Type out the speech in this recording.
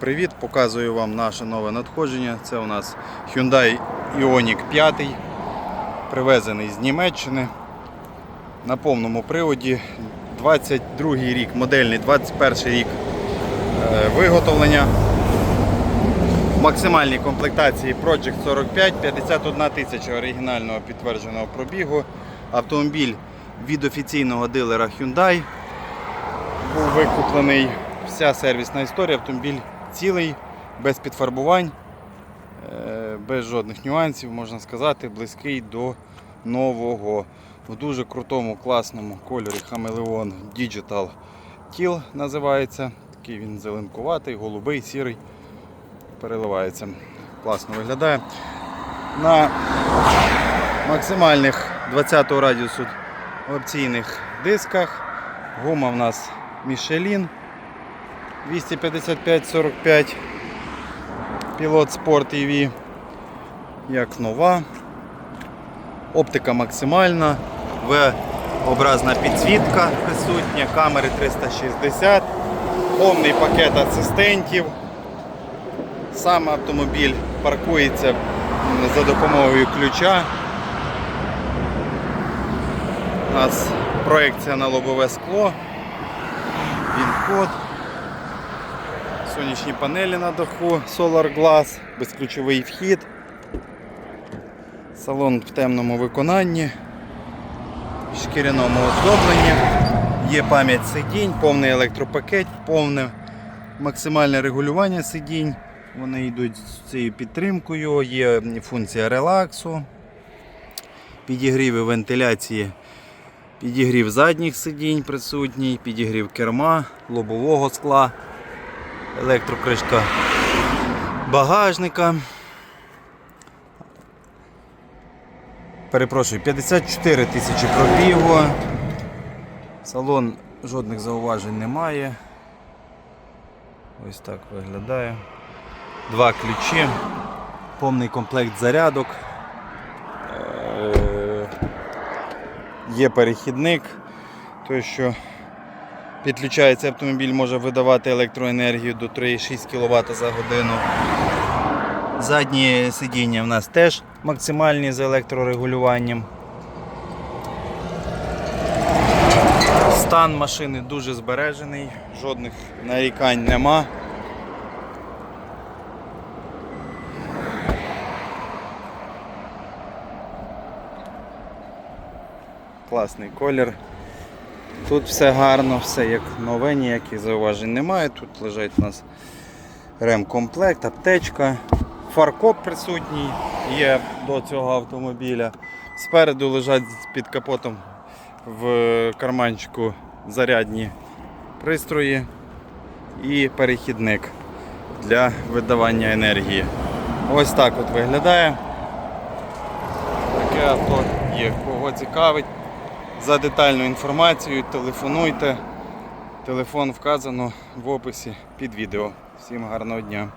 Привіт, показую вам наше нове надходження. Це у нас Hyundai Ioniq 5, привезений з Німеччини на повному приводі. 22 рік, модельний 21 рік е, виготовлення. В максимальній комплектації Project 45, 51 тисяча оригінального підтвердженого пробігу. Автомобіль від офіційного дилера Hyundai був викуплений. Вся сервісна історія, автомобіль цілий, без підфарбувань, е, без жодних нюансів, можна сказати, близький до нового. В дуже крутому, класному кольорі Хамелеон Digital Teal називається. Такий він зеленкуватий, голубий, сірий, переливається. Класно виглядає. На максимальних 20 радіусу опційних дисках. Гума в нас Michelin 255-45 Pilot Sport EV як нова. Оптика максимальна, V-образна підсвітка присутня, камери 360, повний пакет асистентів. Сам автомобіль паркується за допомогою ключа. У нас проекція на лобове скло, він-код. Сонячні панелі на даху, Solar Glass, безключовий вхід. Салон в темному виконанні, шкіряному оздобленні. Є пам'ять сидінь, повний електропакет, повне максимальне регулювання сидінь. Вони йдуть з цією підтримкою, є функція релаксу, підігріви вентиляції, підігрів задніх сидінь присутній, підігрів керма, лобового скла електрокришка багажника. Перепрошую, 54 тисячі пробігу. Салон жодних зауважень немає. Ось так виглядає. Два ключі, повний комплект зарядок. Е, Є перехідник, той що Підключається автомобіль, може видавати електроенергію до 3,6 кВт за годину. Задні сидіння в нас теж максимальні з електрорегулюванням. Стан машини дуже збережений, жодних нарікань нема. Класний колір. Тут все гарно, все як нове, ніяких зауважень немає. Тут лежить у нас ремкомплект, аптечка, фаркоп присутній є до цього автомобіля. Спереду лежать під капотом в карманчику зарядні пристрої і перехідник для видавання енергії. Ось так от виглядає. Таке авто є. Кого цікавить. За детальну інформацію телефонуйте. Телефон вказано в описі під відео. Всім гарного дня.